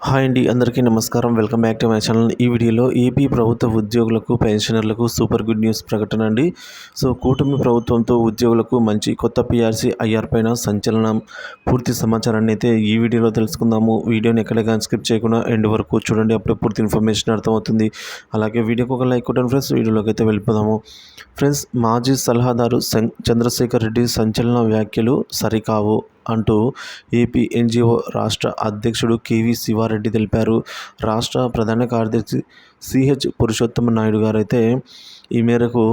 Hi అండి అందరికీ నమస్కారం. Welcome back to my channel. ఈ వీడియోలో ఏపీ ప్రభుత్వ ఉద్యోగులకు పెన్షనర్లకు సూపర్ గుడ్ న్యూస్ ప్రకటన అండి. సో కూటమి ప్రభుత్వంతో ఉద్యోగులకు మంచి కొత్త పిఆర్సీ ఐఆర్ పైన సంచలనం పూర్తి సమాచారాన్ని అయితే ఈ వీడియోలో తెలుసుకుందాము. వీడియోని ఎక్కడికైనా స్కిప్ చేయకుండా ఎండ్ వరకు చూడండి. అప్పుడే పూర్తి ఇన్ఫర్మేషన్ అర్థమవుతుంది. అలాగే వీడియోకి ఒక లైక్ కొట్టండి ఫ్రెండ్స్. వీడియోలోకి అయితే వెళ్ళిపోదాము. ఫ్రెండ్స్ మాజీ సలహాదారు సం చంద్రశేఖర్ రెడ్డి సంచలన వ్యాఖ్యలు సరికావు. అంటూ ఏపీ ఎన్జిఓ రాష్ట్ర అధ్యక్షుడు కేవీ శివారెడ్డి తెలిపారు. రాష్ట్ర ప్రధాన కార్యదర్శి సిహెచ్ పురుషోత్తమ నాయుడు గారు అయితే ఈ మేరకు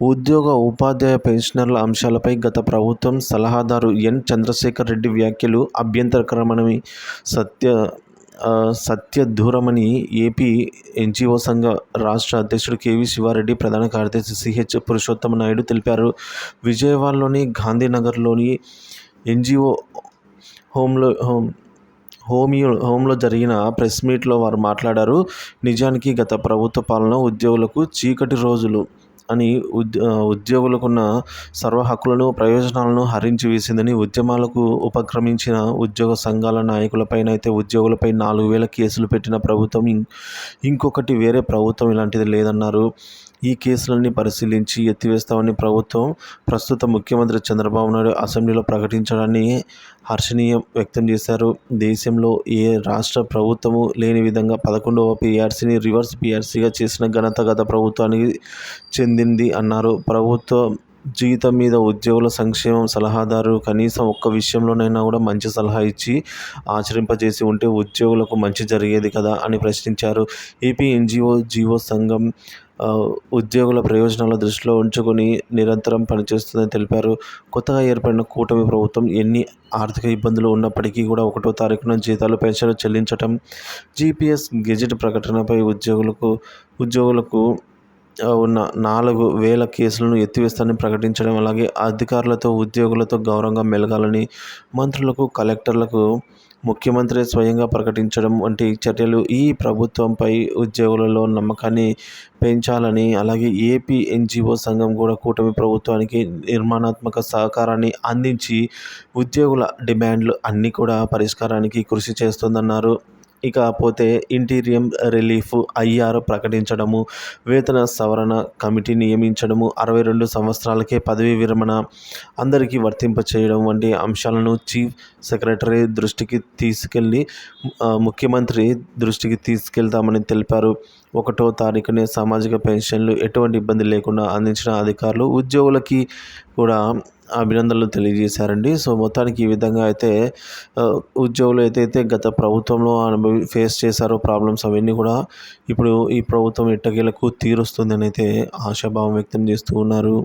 ఉద్యోగ ఉపాధ్యాయ పెన్షనర్ల అంశాలపై గత ప్రభుత్వం సలహాదారు ఎన్ చంద్రశేఖర్ రెడ్డి వ్యాఖ్యలు అభ్యంతరకరమని సత్య సత్య దూరమని ఏపీ ఎన్జిఓ సంఘ రాష్ట్ర అధ్యక్షుడు కేవీ శివారెడ్డి ప్రధాన కార్యదర్శి సిహెచ్ పురుషోత్తమ నాయుడు తెలిపారు. విజయవాడలోని గాంధీనగర్లోని ఎన్జిఓ హోమ్లో హోమ్ హోమియో హోంలో జరిగిన ప్రెస్ మీట్లో వారు మాట్లాడారు. నిజానికి గత ప్రభుత్వ పాలన ఉద్యోగులకు చీకటి రోజులు. అని ఉద్ ఉద్యోగులకున్న సర్వ హక్కులను ప్రయోజనాలను హరించి వేసిందని ఉద్యమాలకు ఉపక్రమించిన ఉద్యోగ సంఘాల నాయకులపైన అయితే ఉద్యోగులపై నాలుగు వేల కేసులు పెట్టిన ప్రభుత్వం ఇంకొకటి వేరే ప్రభుత్వం ఇలాంటిది లేదన్నారు. ఈ కేసులన్నీ పరిశీలించి ఎత్తివేస్తామని ప్రభుత్వం ప్రస్తుత ముఖ్యమంత్రి చంద్రబాబు నాయుడు అసెంబ్లీలో ప్రకటించడాన్ని హర్షణీయం వ్యక్తం చేశారు. దేశంలో ఏ రాష్ట్ర ప్రభుత్వము లేని విధంగా పదకొండవ పీఆర్సీని రివర్స్ పీఆర్సీగా చేసిన ఘనత గత ప్రభుత్వానికి చెంది చెందింది అన్నారు. ప్రభుత్వ జీతం మీద ఉద్యోగుల సంక్షేమం సలహాదారు కనీసం ఒక్క విషయంలోనైనా కూడా మంచి సలహా ఇచ్చి ఆచరింపజేసి ఉంటే ఉద్యోగులకు మంచి జరిగేది కదా అని ప్రశ్నించారు. ఏపీఎన్జిఓ జీవో సంఘం ఉద్యోగుల ప్రయోజనాల దృష్టిలో ఉంచుకొని నిరంతరం పనిచేస్తుందని తెలిపారు. కొత్తగా ఏర్పడిన కూటమి ప్రభుత్వం ఎన్ని ఆర్థిక ఇబ్బందులు ఉన్నప్పటికీ కూడా ఒకటో తారీఖున జీతాలు పెన్షన్లు చెల్లించటం జీపీఎస్ గెజెట్ ప్రకటనపై ఉద్యోగులకు ఉద్యోగులకు ఉన్న నాలుగు వేల కేసులను ఎత్తివేస్తానని ప్రకటించడం అలాగే అధికారులతో ఉద్యోగులతో గౌరవంగా మెలగాలని మంత్రులకు కలెక్టర్లకు ముఖ్యమంత్రి స్వయంగా ప్రకటించడం వంటి చర్యలు ఈ ప్రభుత్వంపై ఉద్యోగులలో నమ్మకాన్ని పెంచాలని అలాగే ఏపీ ఎన్జిఓ సంఘం కూడా కూటమి ప్రభుత్వానికి నిర్మాణాత్మక సహకారాన్ని అందించి ఉద్యోగుల డిమాండ్లు అన్నీ కూడా పరిష్కారానికి కృషి చేస్తుందన్నారు. ఇకపోతే ఇంటీరియం రిలీఫ్ ఐఆర్ ప్రకటించడము వేతన సవరణ కమిటీ నియమించడము అరవై రెండు సంవత్సరాలకే పదవీ విరమణ అందరికీ వర్తింప చేయడం వంటి అంశాలను చీఫ్ సెక్రటరీ దృష్టికి తీసుకెళ్ళి ముఖ్యమంత్రి దృష్టికి తీసుకెళ్తామని తెలిపారు. ఒకటో తారీఖునే సామాజిక పెన్షన్లు ఎటువంటి ఇబ్బంది లేకుండా అందించిన అధికారులు ఉద్యోగులకి కూడా అభినందనలు తెలియజేశారండి. సో మొత్తానికి ఈ విధంగా అయితే ఉద్యోగులు ఏదైతే గత ప్రభుత్వంలో అనుభవి ఫేస్ చేశారో ప్రాబ్లమ్స్ అవన్నీ కూడా ఇప్పుడు ఈ ప్రభుత్వం ఎట్టకేలకు తీరుస్తుందని అయితే ఆశాభావం వ్యక్తం చేస్తూ ఉన్నారు.